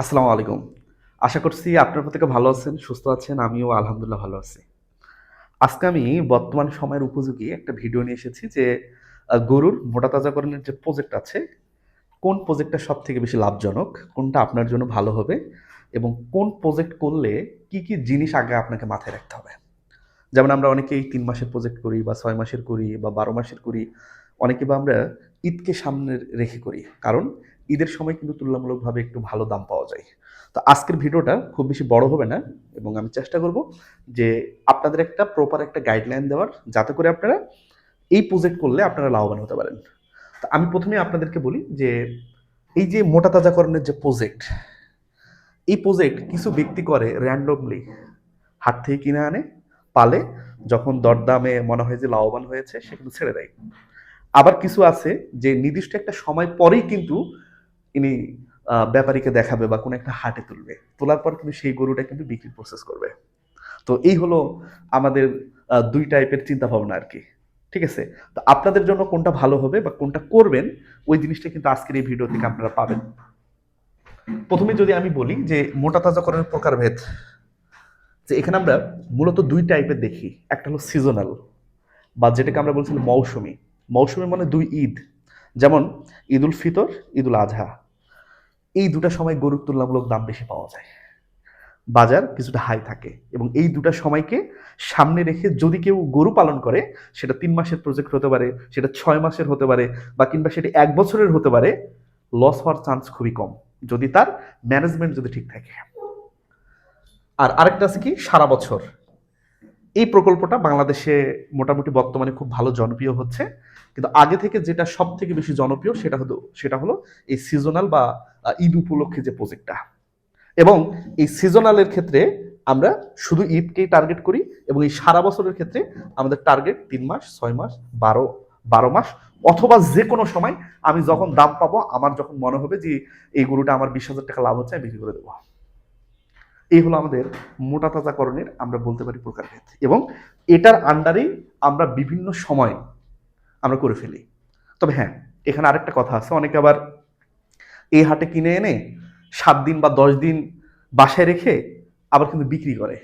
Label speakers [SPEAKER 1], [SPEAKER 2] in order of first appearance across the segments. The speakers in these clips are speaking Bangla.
[SPEAKER 1] আসসালামু আলাইকুম। আশা করছি আপনার প্রত্যেকে ভালো আছেন, সুস্থ আছেন, আমিও আলহামদুলিল্লাহ ভালো আছি। আজকে আমি বর্তমান সময়ের উপযোগী একটা ভিডিও নিয়ে এসেছি যে গরুর মোটা তাজাকরণের যে প্রজেক্ট আছে, কোন প্রজেক্টটা সব থেকে বেশি লাভজনক, কোনটা আপনার জন্য ভালো হবে এবং কোন প্রজেক্ট করলে কি কি জিনিস আগে আপনাকে মাথায় রাখতে হবে। যেমন আমরা অনেকেই তিন মাসের প্রজেক্ট করি বা ছয় মাসের করি বা বারো মাসের করি, অনেকে বা আমরা ঈদকে সামনে রেখে করি। কারণ ঈদের সময় কিন্তু তুলনামূলকভাবে একটু ভালো দাম পাওয়া যায়। তো আজকের ভিডিওটা খুব বেশি বড় হবে না এবং আমি চেষ্টা করব যে আপনাদের একটা প্রপার একটা গাইডলাইন দেওয়ার, যাতে করে আপনারা এই প্রজেক্ট করলে আপনারা লাভবান হতে পারেন। তো আমি প্রথমে আপনাদেরকে বলি যে এই যে মোটা তাজাকরণের যে প্রজেক্ট এই প্রজেক্ট কিছু ব্যক্তি করে র্যান্ডমলি হাত থেকে কিনে আনে, পালে, যখন দরদামে মনে হয় যে লাভবান হয়েছে সেগুলো ছেড়ে দেয়। আবার কিছু আছে যে নির্দিষ্ট একটা সময় পরেই কিন্তু ইনি ব্যাপারীকে দেখাবে বা কোনো একটা হাটে তুলবে। তোলার পর কিন্তু সেই গরুটা কিন্তু বিক্রির প্রসেস করবে। তো এই হলো আমাদের দুই টাইপের চিন্তা ভাবনা আর কি। ঠিক আছে? তো আপনাদের জন্য কোনটা ভালো হবে বা কোনটা করবেন, ওই জিনিসটা কিন্তু আজকের এই ভিডিও থেকে আপনারা পাবেন। প্রথমে যদি আমি বলি যে মোটা তাজাকরণের প্রকারভেদ, যে এখানে আমরা মূলত দুই টাইপের দেখি। একটা হলো সিজনাল বা যেটাকে আমরা বলছিলাম মৌসুমি। মৌসুমি মানে দুই ঈদ। যেমন ঈদ উল ফিতর ঈদ উল আজহা। এই দুটা সময় গরুর তুলনামূলক দাম বেশি পাওয়া যায়। বাজার কিছুটা হাই থাকে এবং এই দুটা সময়কে সামনে রেখে যদি কেউ গরু পালন করে, সেটা তিন মাসের প্রজেক্ট হতে পারে, সেটা ছয় মাসের হতে পারে বা কিংবা সেটা এক বছরের হতে পারে লস হওয়ার চান্স খুবই কম যদি তার ম্যানেজমেন্ট যদি ঠিক থাকে। আর আরেকটা আছে কি? সারা বছর। এই প্রকল্পটা বাংলাদেশে মোটামুটি বর্তমানে খুব ভালো জনপ্রিয় হচ্ছে। কিন্তু আগে থেকে যেটা সব থেকে বেশি জনপ্রিয় সেটা হলো সেটা হলো এই সিজনাল বা ঈদ উপলক্ষে যে প্রজেক্টটা এবং এই সিজনালের ক্ষেত্রে আমরা শুধু ঈদকেই টার্গেট করি এবং এই সারা বছরের ক্ষেত্রে আমাদের টার্গেট তিন মাস, ছয় মাস, বারো বারো মাস অথবা যে কোনো সময় আমি যখন দাম পাবো, আমার যখন মনে হবে যে এই গরুটা আমার বিশ হাজার টাকা লাভ হচ্ছে, আমি বিক্রি করে দেবো। এই হলো আমাদের মোটা তাজাকরণের আমরা বলতে পারি প্রকারভেদ এবং এটার আন্ডারেই আমরা বিভিন্ন সময় আমরা করে ফেলি। তবে হ্যাঁ এখানে আরেকটা কথা আছে, অনেকে আবার এই হাটে কিনে এনে সাত দিন বা দশ দিন বাসায় রেখে আবার কিন্তু বিক্রি করে।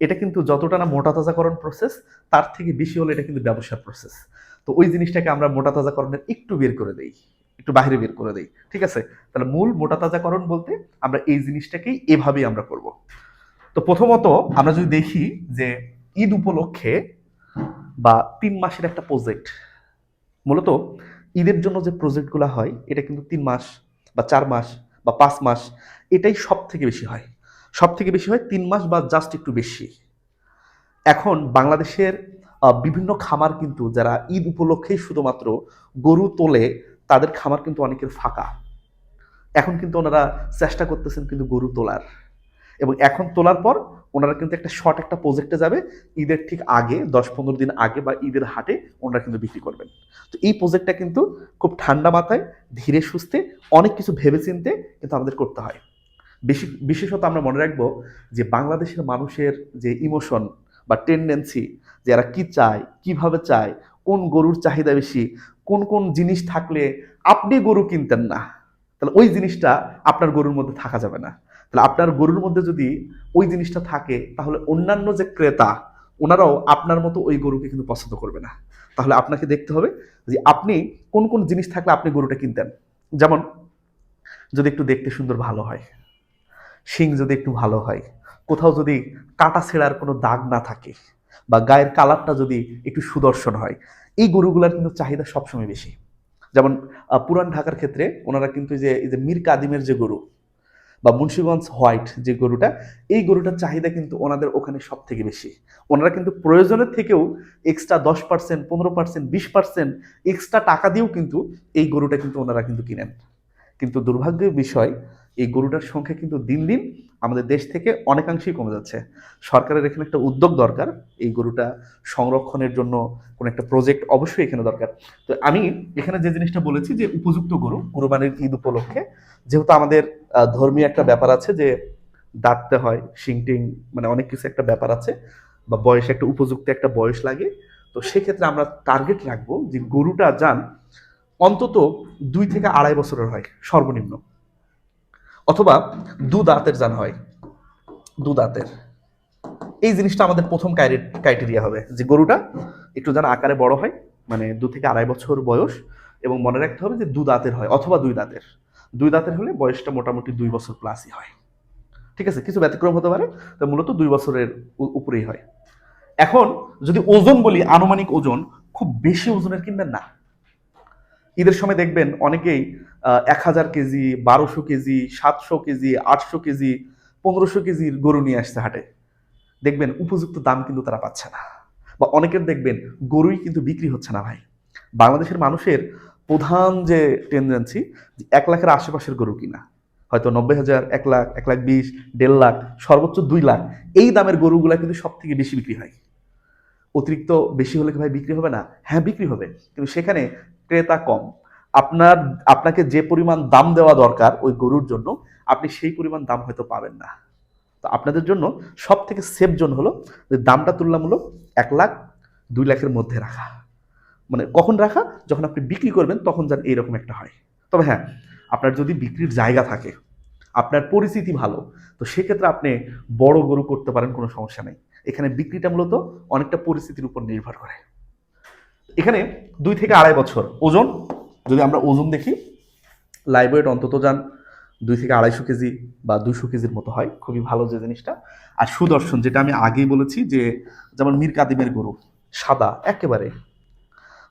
[SPEAKER 1] এটা কিন্তু যতটা না মোটা তাজাকরণ প্রসেস তার থেকে বেশি হলে এটা কিন্তু ব্যবসার প্রসেস তো ওই জিনিসটাকে আমরা মোটা তাজাকরণের একটু বের করে দেই। একটু বাইরে বের করে দেই, ঠিক আছে? তাহলে মূল মোটা তাজাকরণ বলতে আমরা এই জিনিসটাকেই এভাবেই আমরা করব। তো প্রথমত আমরা যদি দেখি যে ঈদ উপলক্ষে বা তিন মাসের একটা প্রজেক্ট মূলত ঈদের জন্য যে প্রজেক্টগুলো হয়, এটা কিন্তু তিন মাস বা চার মাস বা পাঁচ মাস, এটাই সব থেকে বেশি হয়। সব থেকে বেশি হয় তিন মাস বা জাস্ট একটু বেশি। এখন বাংলাদেশের বিভিন্ন খামার কিন্তু যারা ঈদ উপলক্ষেই শুধুমাত্র গরু তোলে তাদের খামার কিন্তু অনেকের ফাঁকা। এখন কিন্তু ওনারা চেষ্টা করতেছেন কিন্তু গরু তোলার। এবং এখন তোলার পর ওনারা কিন্তু একটা শর্ট একটা প্রজেক্টে যাবে, ঈদের ঠিক আগে, দশ পনেরো দিন আগে বা ঈদের হাটে ওনারা কিন্তু বিক্রি করবেন। তো এই প্রজেক্টটা কিন্তু খুব ঠান্ডা মাথায়, ধীরে সুস্থে, অনেক কিছু ভেবে চিনতে কিন্তু আমাদের করতে হয়। বেশি বিশেষত আমরা মনে রাখব যে বাংলাদেশের মানুষের যে ইমোশন বা টেন্ডেন্সি যে এরা কী চায়, কীভাবে চায় কোন গরুর চাহিদা বেশি? কোন কোন জিনিস থাকলে আপনি গরু কিনতেন না? তাহলে ওই জিনিসটা আপনার গরুর মধ্যে থাকা যাবে না। তাহলে আপনার গরুর মধ্যে যদি ওই জিনিসটা থাকে, তাহলে অন্যান্য যে ক্রেতা, ওনারাও আপনার মতো ওই গরুকে কিন্তু পছন্দ করবে না। তাহলে আপনাকে দেখতে হবে যে আপনি কোন কোন জিনিস থাকলে আপনি গরুটা কিনতেন। যেমন যদি একটু দেখতে সুন্দর ভালো হয়, শিং যদি একটু ভালো হয়, কোথাও যদি কাটা ছেঁড়ার কোনো দাগ না থাকে বা গায়ের কালারটা যদি একটু সুদর্শন হয়। এই গরুগুলার কিন্তু চাহিদা সবসময় বেশি। যেমন পুরান ঢাকার ক্ষেত্রে ওনারা কিন্তু যে, এই যে মীর কাদিমের যে গরু বা মুন্সিগঞ্জ হোয়াইট যে গরুটা, এই গরুটার চাহিদা কিন্তু ওনাদের ওখানে সব থেকে বেশি। ওনারা কিন্তু প্রয়োজনের থেকেও এক্সট্রা দশ পার্সেন্ট পনেরো পার্সেন্ট বিশ পার্সেন্ট এক্সট্রা টাকা দিয়েও কিন্তু এই গরুটা কিন্তু ওনারা কিন্তু কিনেন। কিন্তু দুর্ভাগ্যের বিষয় এই গরুটার সংখ্যা কিন্তু দিন দিন আমাদের দেশ থেকে অনেকাংশেই কমে যাচ্ছে। সরকারের এখানে একটা উদ্যোগ দরকার, এই গরুটা সংরক্ষণের জন্য কোনো একটা প্রজেক্ট অবশ্যই এখানে দরকার। তো আমি এখানে যে জিনিসটা বলেছি যে উপযুক্ত গরু কোরবানির ঈদ উপলক্ষে, যেহেতু আমাদের ধর্মীয় একটা ব্যাপার আছে যে দাঁততে হয় শিংটিং মানে অনেক কিছু একটা ব্যাপার আছে বা বয়স একটা উপযুক্ত একটা বয়স লাগে। তো সেক্ষেত্রে আমরা টার্গেট রাখব যে গরুটা যান অন্তত দুই থেকে আড়াই বছরের হয় সর্বনিম্ন। অথবা দু দাঁতের যান হয়। দু দাঁতের। এই জিনিসটা আমাদের প্রথম ক্রাইটেরিয়া হবে যে গরুটা একটু যেন আকারে বড় হয় মানে দু থেকে আড়াই বছর বয়স এবং মনে রাখতে হবে যে দু দাঁতের হয় অথবা দুই দাঁতের। দুই দাঁতের হলে বয়সটা মোটামুটি দুই বছর প্লাসই হয়। ঠিক আছে? কিছু ব্যতিক্রম হতে পারে, তো মূলত দুই বছরের উপরেই হয়। এখন যদি ওজন বলি, আনুমানিক ওজন খুব বেশি ওজনের কিনবেন না। ঈদের সময় দেখবেন অনেকেই এক হাজার কেজি, বারোশো কেজি, সাতশো কেজি, আটশো কেজি, পনেরোশো কেজির গরু নিয়ে আসছে হাটে। দেখবেন উপযুক্ত দাম কিন্তু তারা পাচ্ছে না। বা অনেকের দেখবেন গরুই কিন্তু বিক্রি হচ্ছে না ভাই। বাংলাদেশের মানুষের প্রধান যে টেন্ডেন্সি এক লাখের আশেপাশের গরু কিনা। হয়তো নব্বই হাজার, এক লাখ এক লাখ বিশ, দেড় লাখ, সর্বোচ্চ দুই লাখ। এই দামের গরুগুলা কিন্তু সব থেকে বেশি বিক্রি হয়। অতিরিক্ত বেশি হলে কি ভাই বিক্রি হবে না? হ্যাঁ বিক্রি হবে। কিন্তু সেখানে ক্রেতা কম। আপনার, আপনাকে যে পরিমাণ দাম দেওয়া দরকার ওই গরুর জন্য, আপনি সেই পরিমাণ দাম হয়তো পাবেন না। তো আপনাদের জন্য সব থেকে সেফ জোন হলো যে দামটা তুলনামূলক এক লাখ দুই লাখের মধ্যে রাখা। মানে কখন রাখা? যখন আপনি বিক্রি করবেন, তখন যেন এইরকম একটা হয়। তবে হ্যাঁ আপনার যদি বিক্রির জায়গা থাকে, আপনার পরিস্থিতি ভালো, তো সেক্ষেত্রে আপনি বড় গরু করতে পারেন, কোনো সমস্যা নেই। এখানে বিক্রিটা মূলত অনেকটা পরিস্থিতির উপর নির্ভর করে। এখানে দুই থেকে আড়াই বছর ওজন যদি আমরা ওজন দেখি লাইভ ওয়েট অন্তত যান দুই থেকে আড়াইশো কেজি বা দুশো কেজির মতো হয়। খুবই ভালো যে জিনিসটা। আর সুদর্শন, যেটা আমি আগেই বলেছি যে যেমন মীর কাদিমের গরু, সাদা একেবারে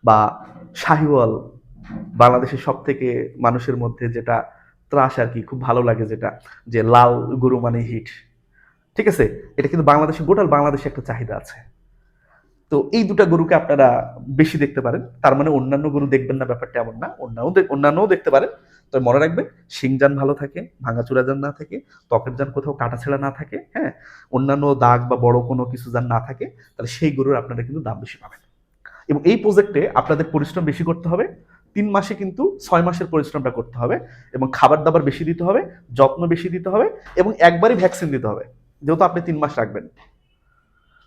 [SPEAKER 1] বা শাহিওয়াল বাংলাদেশের সব থেকে মানুষের মধ্যে যেটা ত্রাস আর কি, খুব ভালো লাগে যেটা, যে লাল গরু মানে হিট। ঠিক আছে? এটা কিন্তু বাংলাদেশে গোটাল বাংলাদেশে একটা চাহিদা আছে। তো এই দুটা গরুকে আপনারা বেশি দেখতে পারেন। তার মানে অন্যান্য গরু দেখবেন না, ব্যাপারটা এমন না। অন্যান্য অন্যান্যও দেখতে পারেন। তবে মনে রাখবেন শিংজান ভালো থাকে, ভাঙাচুরা যান না থাকে, ত্বকের যান কোথাও কাটা ছেঁড়া না থাকে হ্যাঁ? অন্যান্য দাগ বা বড় কোনো কিছু যান না থাকে, তাহলে সেই গরুর আপনারা কিন্তু দাম বেশি পাবেন। এবং এই প্রজেক্টে আপনাদের পরিশ্রম বেশি করতে হবে। তিন মাসে কিন্তু ছয় মাসের পরিশ্রমটা করতে হবে এবং খাবার দাবার বেশি দিতে হবে, যত্ন বেশি দিতে হবে এবং একবারই ভ্যাকসিন দিতে হবে। যেহেতু আপনি তিন মাস রাখবেন।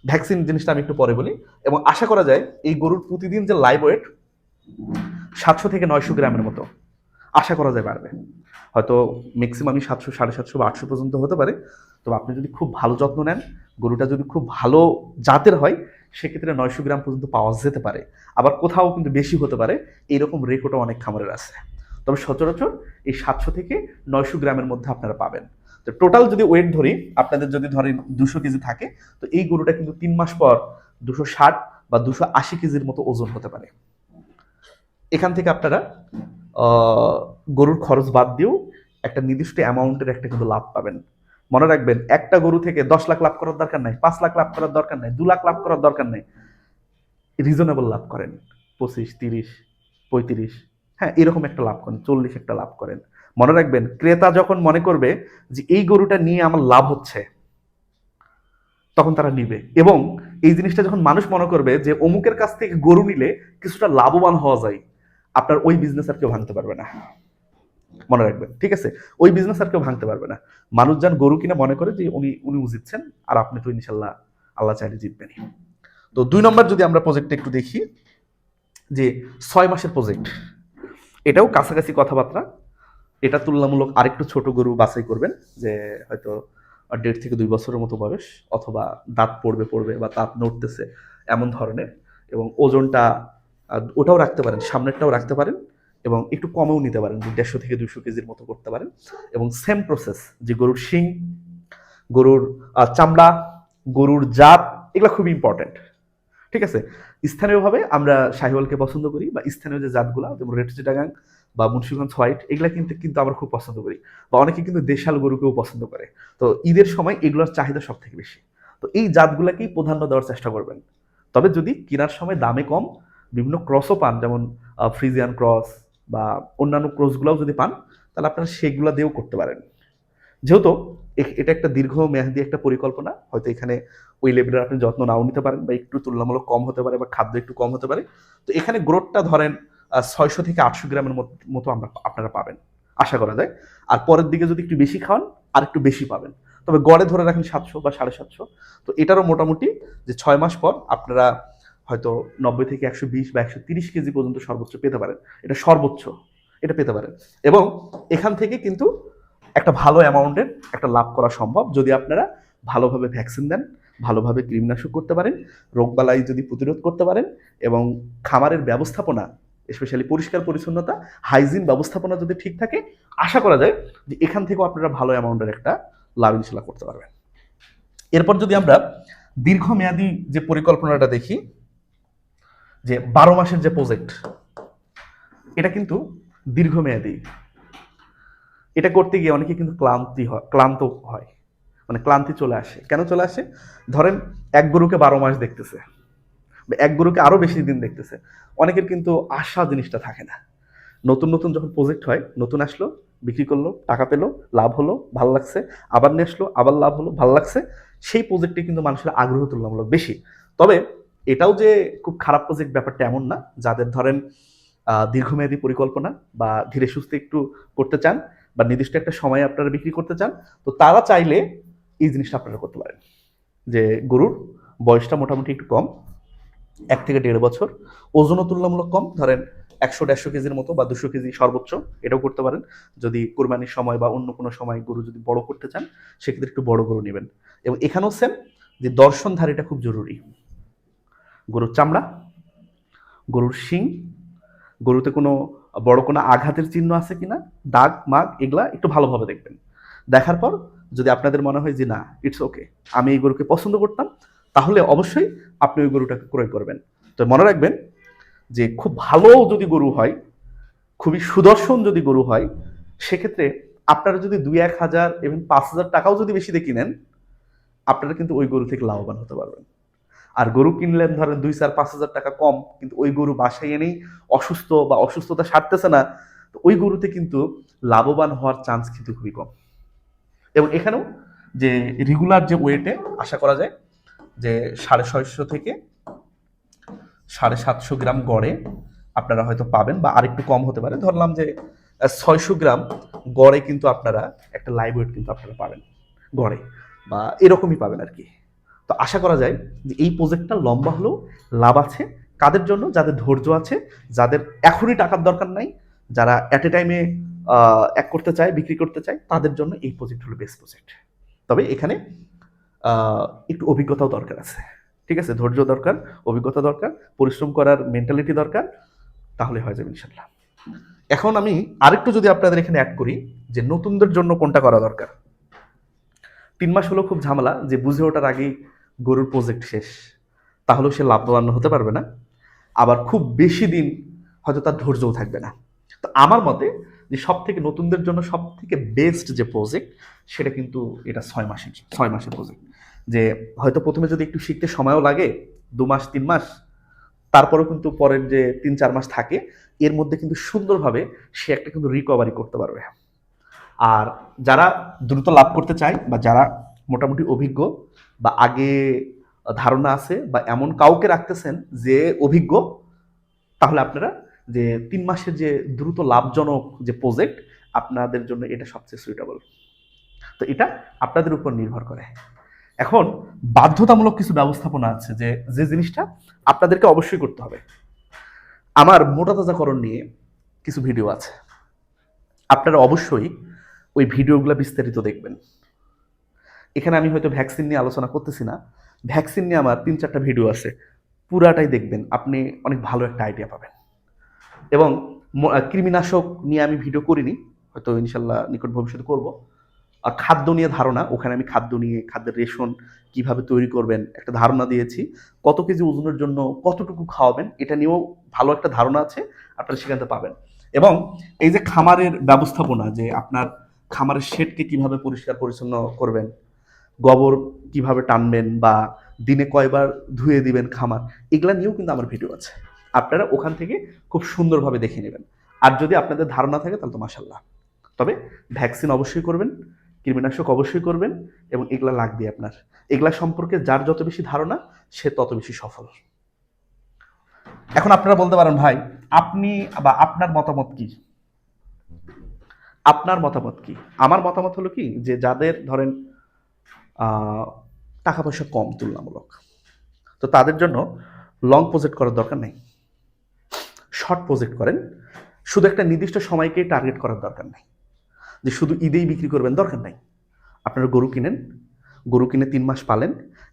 [SPEAKER 1] ভ্যাকসিন জিনিসটা আমি একটু পরে বলি। এবং আশা করা যায় এই গরুর প্রতিদিন যে লাইভ ওয়েট সাতশো থেকে নয়শো গ্রামের মতো। আশা করা যায় বাড়বে। হয়তো ম্যাক্সিমামই সাতশো, সাড়ে সাতশো বা আটশো পর্যন্ত হতে পারে। তো আপনি যদি খুব ভালো যত্ন নেন, গরুটা যদি খুব ভালো জাতের হয়, সেক্ষেত্রে নয়শো গ্রাম পর্যন্ত পাওয়া যেতে পারে। আবার কোথাও কিন্তু বেশি হতে পারে। এইরকম রেকর্ডও অনেক খামারের আছে। তবে সচরাচর এই সাতশো থেকে নয়শো গ্রামের মধ্যে আপনারা পাবেন। তো টোটাল যদি ওয়েট ধরি, আপনাদের যদি ধরেন দুশো কেজি থাকে, তো এই গরুটা কিন্তু তিন মাস পর দুশো ষাট বা দুশো আশি কেজির মতো ওজন হতে পারে। এখান থেকে আপনারা গরুর খরচ বাদ দিয়েও একটা নির্দিষ্ট অ্যামাউন্টের একটা কিন্তু লাভ পাবেন। মনে রাখবেন, একটা গরু থেকে দশ লাখ লাভ করার দরকার নাই, পাঁচ লাখ লাভ করার দরকার নাই, দু লাখ লাভ করার দরকার নাই। রিজনেবল লাভ করেন, পঁচিশ, তিরিশ, পঁয়ত্রিশ হ্যাঁ এরকম একটা লাভ করেন, চল্লিশ একটা লাভ করেন। মনে রাখবেন, ক্রেতা যখন মনে করবে যে এই গরুটা নিয়ে আমার লাভ হচ্ছে, তখন তারা নিবে। এবং এই জিনিসটা যখন মানুষ মনে করবে যে অমুকের কাছ থেকে গরু নিলে কিছুটা লাভবান হওয়া যায়, আপনার ওই বিজনেস আর কেউ ভাঙতে পারবে না। মনে রাখবেন, ঠিক আছে? ওই বিজনেস আর কেউ ভাঙতে পারবে না। মানুষ যান গরু কিনা মনে করে যে উনি উনি জিতছেন আর আপনি তো ইনশাল্লাহ আল্লাহ চাইলে জিতবেনই। তো দুই নম্বর যদি আমরা প্রজেক্টটা একটু দেখি, যে ছয় মাসের প্রজেক্ট এটাও কাছাকাছি কথাবার্তা। এটা তুলনামূলক আরেকটু ছোট গরু বাছাই করবেন, যে হয়তো দেড় থেকে দুই বছরের মতো বয়স, অথবা দাঁত পড়বে পড়বে বা দাঁত নড়তেছে এমন ধরনের, এবং ওজনটা ওটাও রাখতে পারেন, সামনেরটাও রাখতে পারেন, এবং একটু কমেও নিতে পারেন দেড়শো থেকে দুশো কেজির মতো করতে পারেন, এবং সেম প্রসেস যে গরুর শিং, গরুর চামড়া, গরুর জাত, এগুলো খুবই ইম্পর্ট্যান্ট ঠিক আছে? স্থানীয়ভাবে আমরা শাহিওয়ালকে পছন্দ করি, বা স্থানীয় যে জাতগুলো, যেমন রেড চিটাগাং বা মুন্সিগঞ্জ হোয়াইট, এগুলো কিন্তু কিন্তু আমরা খুব পছন্দ করি। বা অনেকে কিন্তু দেশাল গরুকেও পছন্দ করে। তো ঈদের সময় এগুলোর চাহিদা সব থেকে বেশি। তো এই জাতগুলাকেই প্রাধান্য দেওয়ার চেষ্টা করবেন। তবে যদি কেনার সময় দামে কম, বিভিন্ন ক্রসও পান, যেমন ফ্রিজিয়ান ক্রস বা অন্যান্য ক্রসগুলোও যদি পান, তাহলে আপনারা সেগুলো দিয়েও করতে পারেন। যেহেতু এটা একটা দীর্ঘ মেয়াদি একটা পরিকল্পনা, হয়তো এখানে ওই লেভেলের আপনি যত্ন নাও নিতে পারেন বা একটু তুলনামূলক কম হতে পারে বা খাদ্য একটু কম হতে পারে। তো এখানে গ্রোথটা ধরেন ছয়শো থেকে আটশো গ্রামের মত- আমরা আপনারা পাবেন, আশা করা যায়। আর পরের দিকে যদি একটু বেশি খাওয়ান আর একটু বেশি পাবেন। তবে গড়ে ধরে রাখেন সাতশো বা সাড়ে সাতশো। তো এটারও মোটামুটি যে ছয় মাস পর আপনারা হয়তো নব্বই থেকে একশো বিশ বা একশো তিরিশ কেজি পর্যন্ত সর্বোচ্চ পেতে পারেন। এটা সর্বোচ্চ, এটা পেতে পারেন। এবং এখান থেকে কিন্তু একটা ভালো অ্যামাউন্টের একটা লাভ করা সম্ভব। যদি আপনারা ভালোভাবে ভ্যাকসিন দেন, ভালোভাবে কৃমিনাশক করতে পারেন রোগবালাই যদি প্রতিরোধ করতে পারেন এবং খামারের ব্যবস্থাপনা স্পেশালি পরিষ্কার পরিচ্ছন্নতা হাইজিন ব্যবস্থাপনা যদি ঠিক থাকে, আশা করা যায় যে এখান থেকেও আপনারা ভালো অ্যামাউন্টের একটা লাভ ইনশাল্লাহ করতে পারবেন। এরপর যদি আমরা দীর্ঘমেয়াদী যে পরিকল্পনাটা দেখি, যে বারো মাসের যে প্রজেক্ট এটা কিন্তু দীর্ঘমেয়াদী। এটা করতে গিয়ে অনেকে কিন্তু ক্লান্তি হয়, ক্লান্ত হয় মানে ক্লান্তি চলে আসে। কেন চলে আসে? ধরেন এক গরুকে বারো মাস দেখতেছে। এক গরুকে আরও বেশি দিন দেখতেছে। অনেকের কিন্তু আশা জিনিসটা থাকে না। নতুন নতুন যখন প্রজেক্ট হয়, নতুন আসলো, বিক্রি করল, টাকা পেল, লাভ হলো, ভালো লাগছে, আবার নিয়ে আসলো, আবার লাভ হলো, ভালো লাগছে, সেই প্রজেক্টে কিন্তু মানুষের আগ্রহ তুলনামূলক বেশি। তবে এটাও যে খুব খারাপ প্রজেক্ট ব্যাপারটা এমন না, যাদের ধরেন দীর্ঘমেয়াদী পরিকল্পনা বা ধীরে সুস্থে একটু করতে চান বা নির্দিষ্ট একটা সময় আপনারা বিক্রি করতে চান, তো তারা চাইলে এই জিনিসটা আপনারা করতে পারেন। যে গরুর বয়সটা মোটামুটি একটু কম এক থেকে দেড় বছর। ওজনও তুলনামূলক কম, ধরেন একশো দেড়শো কেজির মতো বা দুশো কেজি সর্বোচ্চ, এটাও করতে পারেন। যদি কোরবানির সময় বা অন্য কোনো সময় গরু যদি বড় করতে চান, সেক্ষেত্রে একটু বড় গরু নেবেন। এবং এখানেও সেম যে দর্শনধারীটা খুব জরুরি। গরুর চামড়া, গরুর শিং, গরুতে কোনো বড় কোনো আঘাতের চিহ্ন আছে কিনা, দাগ, মাগ, এগুলা একটু ভালোভাবে দেখবেন। দেখার পর যদি আপনাদের মনে হয় যে না ইটস ওকে আমি এই গরুকে পছন্দ করতাম তাহলে অবশ্যই আপনি ওই গরুটাকে ক্রয় করবেন। তো মনে রাখবেন যে খুব ভালো যদি গরু হয়, খুবই সুদর্শন যদি গরু হয়, সেক্ষেত্রে আপনারা যদি দুই, এক হাজার এবং পাঁচ হাজার টাকাও যদি বেশি দিয়ে কিনেন, আপনারা কিন্তু ওই গরু থেকে লাভবান হতে পারবেন। আর গরু কিনলেন ধরেন দুই, চার, পাঁচ হাজার টাকা কম, কিন্তু ওই গরু বাসায় এনেই অসুস্থ বা অসুস্থতা সারতেছে না, তো ওই গরুতে কিন্তু লাভবান হওয়ার চান্স কিন্তু খুবই কম। এবং এখানেও যে রেগুলার যে ওয়েটে আশা করা যায় যে সাড়ে ছয়শো থেকে সাড়ে সাতশো গ্রাম গড়ে আপনারা হয়তো পাবেন বা আরেকটু কম হতে পারে। ধরলাম যে ছয়শো গ্রাম গড়ে কিন্তু আপনারা একটা লাইভ ওয়েট কিন্তু আপনারা পাবেন গড়ে বা এরকমই পাবেন আর কি। তো আশা করা যায় যে এই প্রজেক্টটা লম্বা হলেও লাভ আছে। কাদের জন্য? যাদের ধৈর্য আছে, যাদের এখনই টাকার দরকার নাই, যারা অ্যাট এ টাইমে এক করতে চায়, বিক্রি করতে চায়, তাদের জন্য এই প্রজেক্ট হলো বেস্ট প্রজেক্ট তবে এখানে একটু অভিজ্ঞতাও দরকার আছে। ঠিক আছে? ধৈর্য দরকার, অভিজ্ঞতা দরকার, পরিশ্রম করার মেন্টালিটি দরকার, তাহলে হয়ে যাবে ইনশাল্লাহ এখন আমি আরেকটু যদি আপনাদের এখানে অ্যাড করি যে নতুনদের জন্য কোনটা করা দরকার। তিন মাস হলো খুব ঝামেলা যে বুঝে ওঠার আগেই গরুর প্রজেক্ট শেষ। তাহলেও সে লাভবান হতে পারবে না। আবার খুব বেশি দিন হয়তো তার ধৈর্যও থাকবে না। তো আমার মতে যে সব থেকে নতুনদের জন্য সব থেকে বেস্ট যে প্রজেক্ট সেটা কিন্তু এটা ছয় মাসের ছয় মাসের প্রজেক্ট যে হয়তো প্রথমে যদি একটু শিখতে সময়ও লাগে, দু মাস, তিন মাস, তারপরেও কিন্তু পরের যে তিন, চার মাস থাকে, এর মধ্যে কিন্তু সুন্দরভাবে সে একটা কিন্তু রিকভারি করতে পারবে। আর যারা দ্রুত লাভ করতে চায় বা যারা মোটামুটি অভিজ্ঞ বা আগে ধারণা আছে বা এমন কাউকে রাখতেছেন যে অভিজ্ঞ, তাহলে আপনারা যে তিন মাসের যে দ্রুত লাভজনক যে প্রজেক্ট আপনাদের জন্য এটা সবচেয়ে সুইটেবল তো এটা আপনাদের উপর নির্ভর করে। এখন বাধ্যতামূলক কিছু ব্যবস্থাপনা আছে যে যে জিনিসটা আপনাদেরকে অবশ্যই করতে হবে। আমার মোটা তাজাকরণ নিয়ে কিছু ভিডিও আছে। আপনারা অবশ্যই ওই ভিডিওগুলো বিস্তারিত দেখবেন। এখানে আমি হয়তো ভ্যাকসিন নিয়ে আলোচনা করতেছি না। ভ্যাকসিন নিয়ে আমার তিন চারটা ভিডিও আছে। পুরাটাই দেখবেন, আপনি অনেক ভালো একটা আইডিয়া পাবেন। এবং কৃমিনাশক নিয়ে আমি ভিডিও করিনি, হয়তো ইনশাল্লাহ নিকট ভবিষ্যতে করব। খাদ্য নিয়ে ধারণা, ওখানে আমি খাদ্য নিয়ে, খাদ্যের রেশন কীভাবে তৈরি করবেন একটা ধারণা দিয়েছি। কত কেজি ওজনের জন্য কতটুকু খাওয়াবেন, এটা নিয়েও ভালো একটা ধারণা আছে, আপনারা সেখান পাবেন। এবং এই যে খামারের ব্যবস্থাপনা, যে আপনার খামারের শেডকে কীভাবে পরিষ্কার পরিচ্ছন্ন করবেন, গোবর কীভাবে টানবেন বা দিনে কয়বার ধুয়ে দিবেন খামার, এগুলা নিয়েও কিন্তু আমার ভিডিও আছে। আপনারা ওখান থেকে খুব সুন্দরভাবে দেখে নেবেন। আর যদি আপনাদের ধারণা থাকে তাহলে তো মাসাল্লাহ তবে ভ্যাকসিন অবশ্যই করবেন কৃমিনাশক অবশ্যই করবেন এবং এগুলা লাগবে আপনার। এগুলা সম্পর্কে যার যত বেশি ধারণা, সে তত বেশি সফল। এখন আপনারা বলতে পারেন, ভাই, আপনি বা আপনার মতামত কি? আপনার মতামত কি? আমার মতামত হলো কি? যে যাদের ধরেন টাকা পয়সা কম তুলনামূলক, তো তাদের জন্য লং প্রজেক্ট করার দরকার নেই। শর্ট প্রজেক্ট করেন। শুধু একটা নির্দিষ্ট সময়কেই টার্গেট করার দরকার নেই। যে শুধু ঈদেই বিক্রি করবেন, দরকার নাই। আপনারা গরু কিনেন, গরু কিনে তিন মাস পালেন,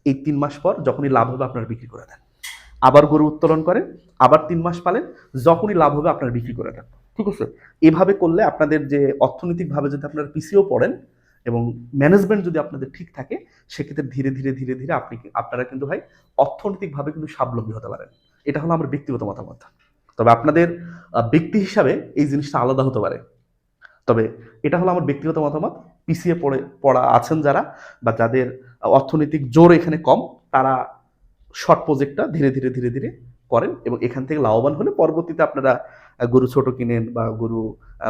[SPEAKER 1] এই তিন মাস পর যখনই লাভ হবে আপনারা বিক্রি করে দেন। আবার গরু উত্তোলন করেন, আবার তিন মাস পালেন, যখনই লাভ হবে আপনারা বিক্রি করে দেন। ঠিক আছে? এভাবে করলে আপনাদের যে অর্থনৈতিকভাবে যদি আপনারা পিছিয়েও পড়েন এবং ম্যানেজমেন্ট যদি আপনাদের ঠিক থাকে, সেক্ষেত্রে ধীরে ধীরে ধীরে ধীরে আপনি আপনারা কিন্তু ভাই অর্থনৈতিকভাবে কিন্তু স্বাবলম্বী হতে পারেন। এটা হলো আমার ব্যক্তিগত মতামত। তবে আপনাদের ব্যক্তি হিসাবে এই জিনিসটা আলাদা হতে পারে। তবে এটা হলো আমার ব্যক্তিগত মতামত, পিছিয়ে পড়ে, পড়া আছেন যারা বা যাদের অর্থনৈতিক জোর এখানে কম, তারা শর্ট প্রজেক্টটা ধীরে ধীরে ধীরে ধীরে করেন এবং এখান থেকে লাভবান হলে পরবর্তীতে আপনারা গরু ছোট কিনেন বা গরু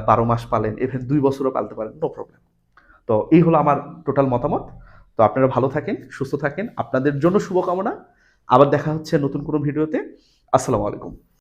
[SPEAKER 1] বারো মাস পালেন এভেন দুই বছরও পালতে পারেন নো প্রবলেম তো এই হলো আমার টোটাল মতামত। তো আপনারা ভালো থাকেন, সুস্থ থাকেন, আপনাদের জন্য শুভকামনা। আবার দেখা হচ্ছে নতুন কোনো ভিডিওতে আসসালামু আলাইকুম।